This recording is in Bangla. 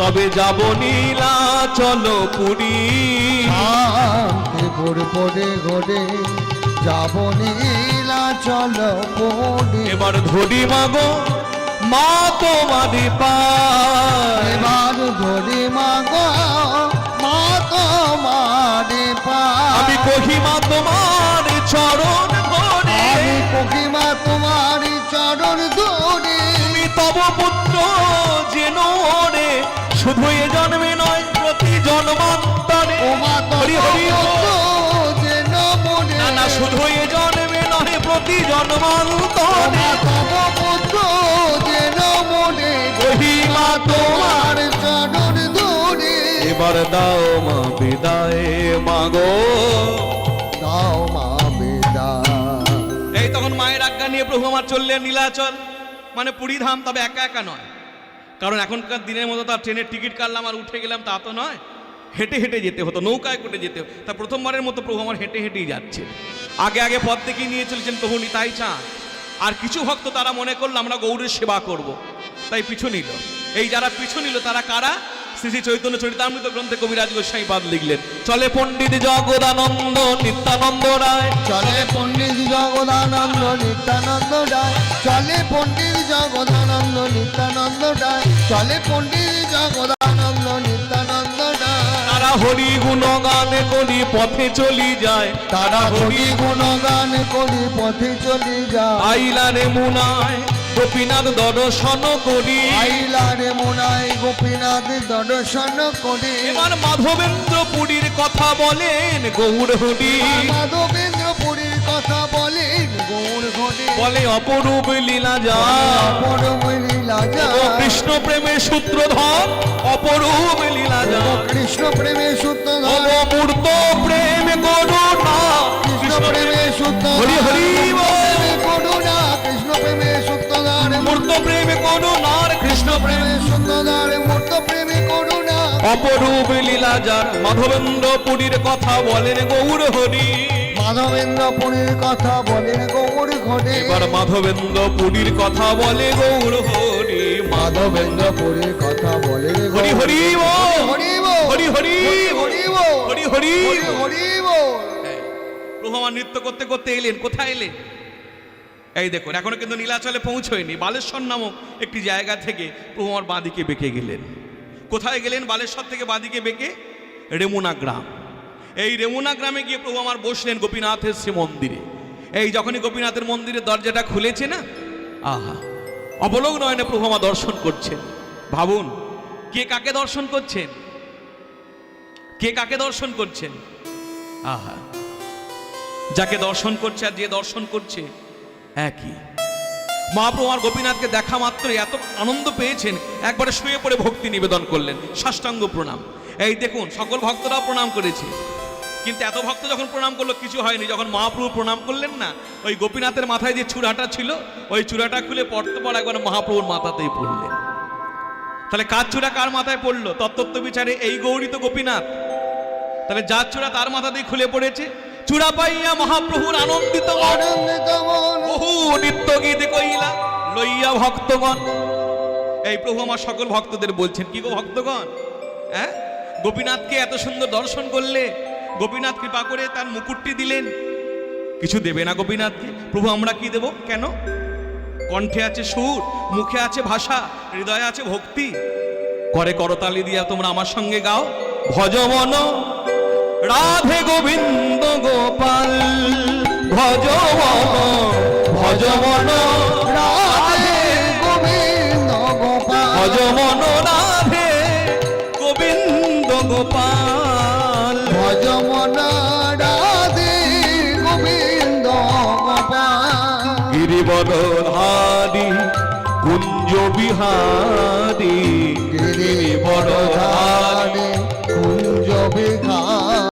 তবে যাব নীলা চলো পুরী পড়ে ঘরে যাব নীলা চল পড়ে এবার ধরি মাগো মা তোমারি পায়। এবার ধরে মাগো মা তোমারে পা আমি কহিমা তোমার চরণ ধরে আমি কহিমা এবার দাও মা বিদায় মাগো দাও মা বেদা এই তখন মায়ের আজ্ঞা নিয়ে প্রভু আমার চললেন নীলাচল। মানে পুরী ধাম তবে একা একা নয়। কারণ এখনকার দিনের মতো তার ট্রেনের টিকিট কাটলাম আর উঠে গেলাম তা তো নয়। হেঁটে হেঁটে যেতে হতো, নৌকায় করে যেতে হতো। তা প্রথমবারের মতো প্রভু আমার হেঁটে হেঁটেই যাচ্ছে। আগে আগে পথ দেখে নিয়ে চলেছেন প্রভু নিতাই চাঁদ আর কিছু ভক্ত তারা মনে করল, আমরা গৌরের সেবা করব। তাই পিছু নিল। এই যারা পিছু নিল, তারা কারা? শ্রী শ্রী চৈতন্য চরিতামৃত গ্রন্থে কবিরাজ গোস্বাই বাদ লিখলেন, চলে পণ্ডিত জগদানন্দ নিত্যানন্দ রায়। চলে পণ্ডিত জগদানন্দ নিত্যানন্দ রায়। চলে পণ্ডিত জগদানন্দ নিত্যানন্দ রায়। চলে পণ্ডিত তারা হরি গুণগান করি পথে চলি যায়। তারা হরি গুণগান করি পথে চলে যায়। আইলারে মুনায় গোপীনাথ দর্শন করি। আইলারে মোনাই গোপীনাথ দর্শন করে। এবার মাধবেন্দ্র পুরীর কথা বলেন গৌর হরি। মাধবেন্দ্র পুরীর কথা বলেন গৌর বলে অপরূপ লীলা যা। অপরূপ লীলা যা। কৃষ্ণ প্রেমের সূত্রধর অপরূপ লীলা যা। কৃষ্ণ প্রেমে শুদ্ধ ও মূর্ত প্রেম করুণা কৃষ্ণ প্রেমে শুদ্ধ হরি হরি। করুণা কৃষ্ণ প্রেমে ধারে মূর্ত প্রেম করুণার কৃষ্ণ প্রেমে ধারে মূর্ত প্রেমে করুণা অপরূপ লীলা যার। মাধবেন্দ্র পুরীর কথা বলেন গৌর হরি। মাধবেন্দ্র পুরীর কথা বলেন গৌর ঘটে এবার মাধবেন্দ্র পুরীর কথা বলে গৌর হরি। মাধবেন্দ্র পুরীর কথা বলে হরি হরি। হরি। হরি হরি হরি। হরি হরি হরি। প্রভু আমার নৃত্য করতে করতে এলেন কোথায় এলেন? এই দেখুন এখনও কিন্তু নীলাচলে পৌঁছয়নি বালেশ্বর নামক একটি জায়গা থেকে প্রভু আমার বাঁদিকে বেঁকে গেলেন। কোথায় গেলেন? বালেশ্বর থেকে বাঁদিকে বেঁকে রেমুনা গ্রাম। এই রেমুনা গ্রামে গিয়ে প্রভু আমার বসলেন গোপীনাথের শ্রী মন্দিরে। এই যখনই গোপীনাথের মন্দিরের দরজাটা খুলেছে না আহা অবলোক নয়নে প্রভু আমার দর্শন করছেন। ভাবুন কে কাকে দর্শন করছেন? কে কাকে দর্শন করছেন? আহা। যাকে দর্শন করছে আর যে দর্শন করছে, একই। মহাপ্রভু আর গোপীনাথকে দেখা মাত্রই এত আনন্দ পেয়েছেন, একবারে শুয়ে পড়ে ভক্তি নিবেদন করলেন। সাষ্টাঙ্গ প্রণাম। এই দেখুন, সকল ভক্তরাও প্রণাম করেছে। কিন্তু এত ভক্ত যখন প্রণাম করল, কিছু হয়নি। যখন মহাপ্রভু প্রণাম করলেন না, ওই গোপীনাথের মাথায় যে চূড়াটা ছিল, ওই চূড়াটা খুলে পড়তে পর একবার মহাপ্রভুর মাথাতেই পড়লেন। তাহলে কার চূড়া কার মাথায় পড়ল? তত্ত্ব বিচারে এই গৌরী তো গোপীনাথ। তাহলে যার চূড়া তার মাথা দিয়ে খুলে পড়েছে। চূড়া পাইয়া মহাপ্রভুর আনন্দিত বহু নিত্য গীত কইলা লইয়া ভক্তগণ। এই প্রভু আমার সকল ভক্তদের বলছেন কি গো ভক্তগণ? হ্যাঁ গোপীনাথকে এত সুন্দর দর্শন করলে গোপীনাথ কৃপা করে তার মুকুটটি দিলেন। কিছু দেবে না গোপীনাথকে। প্রভু আমরা কি দেব? কেন? কণ্ঠে আছে সুর মুখে আছে ভাষা হৃদয়ে আছে ভক্তি। করে করতালি দিয়া তোমরা আমার সঙ্গে গাও। ভজমন রাধে গোবিন্দ গোপাল ভজমন ভজমন রাধে গোবিন্দ গোপাল। ভজমন রাধে গোবিন্দ গোপাল। ভজমন রাধে গোবিন্দ গোপাল। গিরিবরধারী কুঞ্জ বিহারী। গিরি বড় ধারে কুঞ্জ